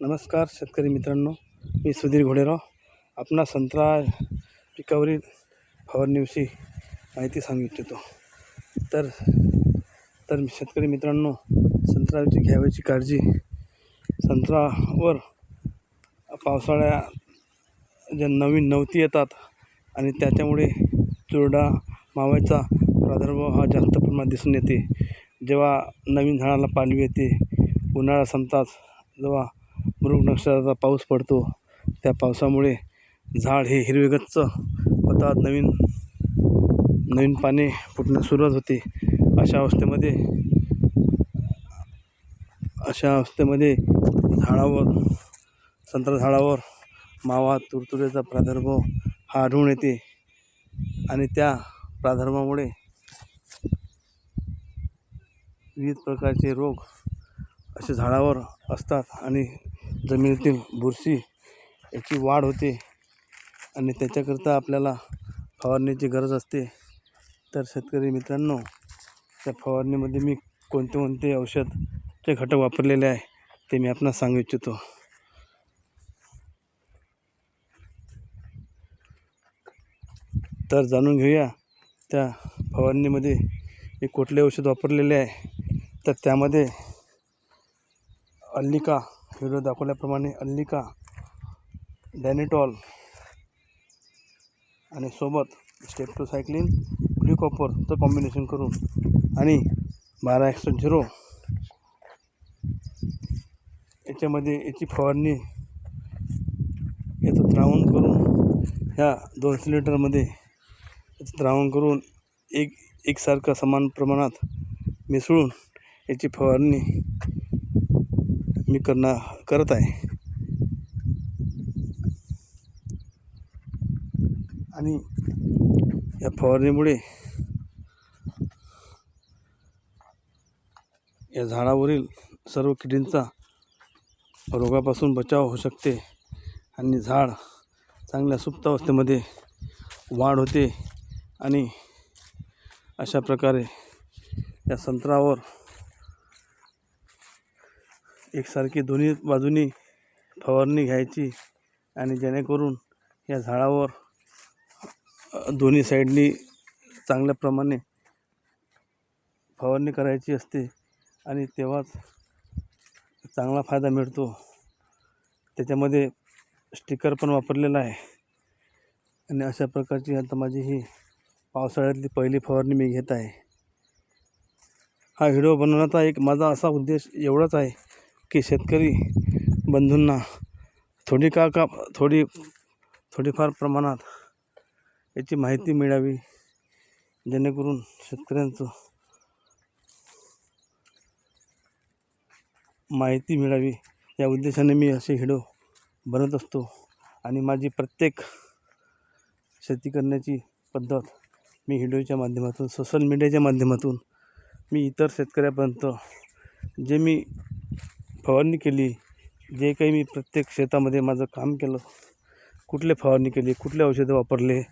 नमस्कार शेतकरी मित्रांनो मी सुधीर घोडेराव. आपणा संत्रा पिकावरील फवारणीविषयी माहिती सांगू इच्छितो. तर तर शेतकरी मित्रांनो संत्र्याची घ्यावयाची काळजी. संत्र्यावर पावसाळ्या ज्या नवीन नवती येतात आणि त्याच्यामुळे चुरडा मावायचा प्रादुर्भाव हा जास्त प्रमाणात दिसून येते. जेव्हा नवीन झाडाला पालवी येते उन्हाळा संपताच जेव्हा मृग नक्षत्राचा पाऊस पडतो. त्या पावसामुळे झाड हे हिरवेगच्च होतात. नवीन नवीन पाने फुटण्यास सुरुवात होते. अशा अवस्थेमध्ये अशा अवस्थेमध्ये झाडावर संत्रा झाडावर मावा तुडतुड्याचा प्रादुर्भाव हा आढळून येते. आणि त्या प्रादुर्भावामुळे विविध प्रकारचे रोग असे झाडावर असतात आणि जमिनीतील बुरशी याची वाढ होते आणि त्याच्याकरता आपल्याला फवारणीची गरज असते. तर शेतकरी मित्रांनो त्या फवारणीमध्ये मी कोणते कोणते औषधचे घटक वापरलेले आहे ते मी आपणास सांगू इच्छितो. तर जाणून घेऊया त्या फवारणीमध्ये हे कुठले औषध वापरलेले आहे. तर त्यामध्ये अल्लिका व्हिडिओ दाखवल्याप्रमाणे अल्लिका डॅनिटॉल आणि सोबत स्टेप्टोसायक्लिन कॉपरचं कॉम्बिनेशन करून आणि बारा एकशे झिरो. याच्यामध्ये याची फवारणी याचं द्रावण करून ह्या दोनशे लिटरमध्ये याचं द्रावण करून एक एकसारखं समान प्रमाणात मिसळून याची फवारणी मी करणार करत आहे. आणि या फवारणीमुळे या झाडावरील सर्व किडींचा रोगापासून बचाव होऊ शकते आणि झाड चांगल्या सुप्त अवस्थेमध्ये वाढ होते आणि अशा प्रकारे या संत्रावर एकसारखी दोन्ही बाजूनी फवारणी घ्यायची आणि जेणेकरून या झाडावर दोन्ही साईडनी चांगल्या प्रमाणे फवारणी करायची असते आणि तेव्हाच चांगला फायदा मिळतो. त्याच्यामध्ये स्टिकर पण वापरलेला आहे. आणि अशा प्रकारची आता माझी ही पावसाळ्यातली पहिली फवारणी मी घेत आहे. हा व्हिडिओ बनवण्याचा एक माझा असा उद्देश एवढाच आहे की शेतकरी बंधूंना थोडी का का थोडी थोडीफार प्रमाणात याची माहिती मिळावी जेणेकरून शेतकऱ्यांचं माहिती मिळावी. या उद्देशाने मी असे हिडो बनत असतो आणि माझी प्रत्येक शेती करण्याची पद्धत मी हिडोच्या माध्यमातून सोशल मीडियाच्या माध्यमातून मी इतर शेतकऱ्यापर्यंत जे मी फवारणी केली जे काही मी प्रत्येक शेतामध्ये माझं काम केलं कुठले फवारणी केली कुठले औषधं वापरले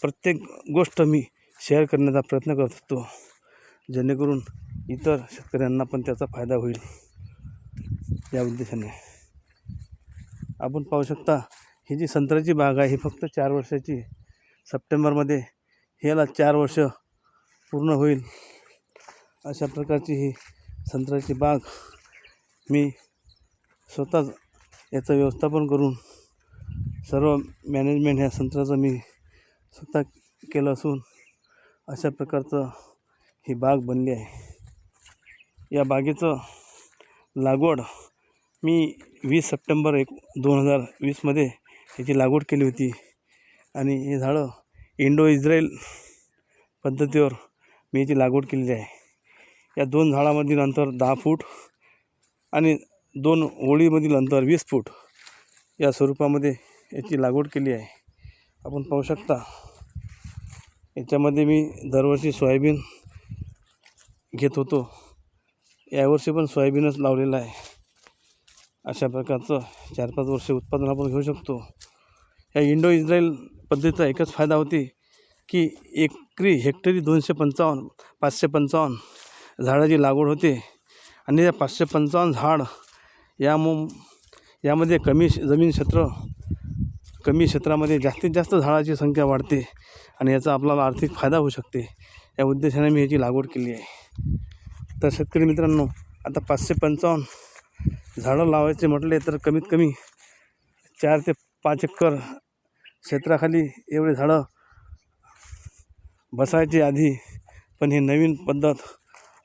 प्रत्येक गोष्ट मी शेअर करण्याचा प्रयत्न करत असतो. जेणेकरून इतर शेतकऱ्यांना पण त्याचा फायदा होईल. या उद्देशाने. आपण पाहू शकता ही जी संत्र्याची बाग आहे ही फक्त चार वर्षाची सप्टेंबरमध्ये ह्याला चार वर्ष पूर्ण होईल. अशा प्रकारची ही संत्र्याची बाग मी स्वतःच याचं व्यवस्थापन करून सर्व मॅनेजमेंट ह्या संत्र्याचं मी स्वतः केलं असून अशा प्रकारचं ही बाग बनली आहे. या बागेचं लागवड मी वीस सप्टेंबर एक दोन हजार वीसमध्ये याची लागवड केली होती आणि हे झाडं इंडो इज्रायल पद्धतीवर मी याची लागवड केलेली आहे. या दोन झाडामधील अंतर दहा फूट आणि दोन ओळीमधील अंतर वीस फूट या स्वरूपामध्ये याची लागवड केली आहे. आपण पाहू शकता याच्यामध्ये मी दरवर्षी सोयाबीन घेत होतो. यावर्षी पण सोयाबीनच लावलेलं आहे. अशा प्रकारचं चार पाच वर्ष उत्पादन आपण घेऊ शकतो. या इंडो इस्रायल पद्धतीचा एकच फायदा होते की एकरी हेक्टरी दोनशे पंचावन्न पाचशे पंचावन्न झाडाची लागवड होते. आणि या पाचशे पंचावन्न झाड या मु यामध्ये कमी श- जमीन क्षेत्र कमी क्षेत्रामध्ये जास्तीत जास्त झाडाची संख्या वाढते आणि याचा आपल्याला आर्थिक फायदा होऊ शकते. या उद्देशाने मी ह्याची लागवड केली आहे. तर शेतकरी मित्रांनो आता पाचशे पंचावन्न झाडं लावायचे म्हटले तर कमीत कमी चार ते पाच एकर क्षेत्राखाली एवढे झाडं बसायचे आधी. पण ही नवीन पद्धत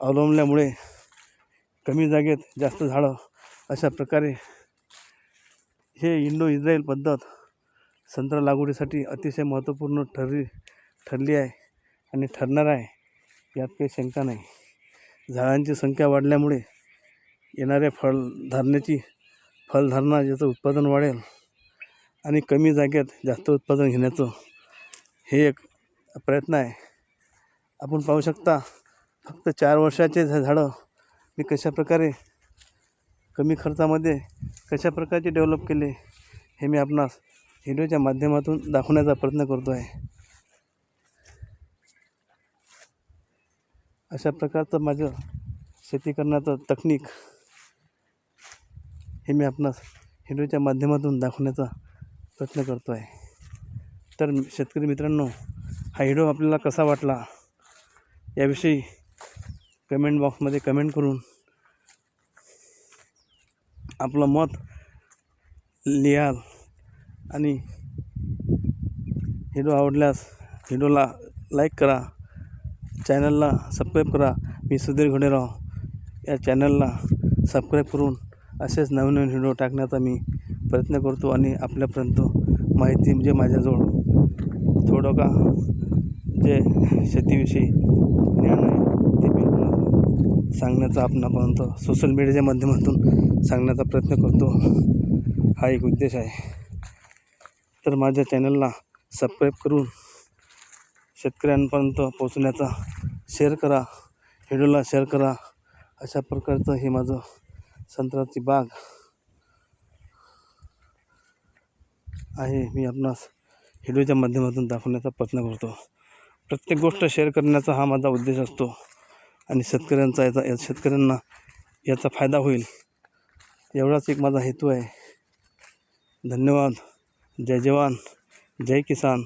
अवलंबल्यामुळे कमी जागेत जास्त झाडं अशा प्रकारे हे इंडो इस्रायल पद्धत संत्रा लागवडीसाठी अतिशय महत्त्वपूर्ण ठरली ठरली आहे आणि ठरणार आहे. यात काही शंका नाही. झाडांची संख्या वाढल्यामुळे येणाऱ्या फळधारण्याची फलधारणा याचं उत्पादन वाढेल आणि कमी जागेत जास्त उत्पादन घेण्याचं हे एक प्रयत्न आहे. आपण पाहू शकता फक्त चार वर्षाचे झाडं मी कशाप्रकारे कमी खर्चामध्ये कशा प्रकारचे डेव्हलप केले हे मी आपणास व्हिडिओच्या माध्यमातून दाखवण्याचा प्रयत्न करतो आहे. अशा प्रकारचं माझं शेती करण्याचं तकनीक हे मी आपणास व्हिडिओच्या माध्यमातून दाखवण्याचा प्रयत्न करतो आहे. तर शेतकरी मित्रांनो हा व्हिडिओ आपल्याला कसा वाटला याविषयी कमेंट बॉक्समध्ये कमेंट करून आपलं मत लिहाल. आणि व्हिडिओ आवडल्यास व्हिडिओला लाईक करा. चॅनलला सबस्क्राईब करा. मी सुधीर घोडेराव या चॅनलला सबस्क्राईब करून असेच नवीन नवीन व्हिडिओ टाकण्याचा मी प्रयत्न करतो आणि आपल्यापर्यंत माहिती म्हणजे माझ्याजवळ. थोडं का जे शेतीविषयी ज्ञान आहे ते मी सांगण्याचा आपणापर्यंत सोशल मीडियाच्या माध्यमातून सांगण्याचा प्रयत्न करतो. हा एक उद्देश आहे. तर माझ्या चॅनलला सबस्क्राईब करून शेतकऱ्यांपर्यंत पोहोचण्याचा शेअर करा. व्हिडिओला शेअर करा. अशा प्रकारचं हे माझं संत्र्याची बाग आहे. मी आपणास व्हिडिओच्या माध्यमातून दाखवण्याचा प्रयत्न करतो. प्रत्येक गोष्ट शेअर करण्याचा हा माझा उद्देश असतो. आणि शेतकऱ्यांचा याचा या शेतकऱ्यांना याचा फायदा होईल. एवढाच एक माझा हेतू आहे. धन्यवाद. जय जवान. जय किसान.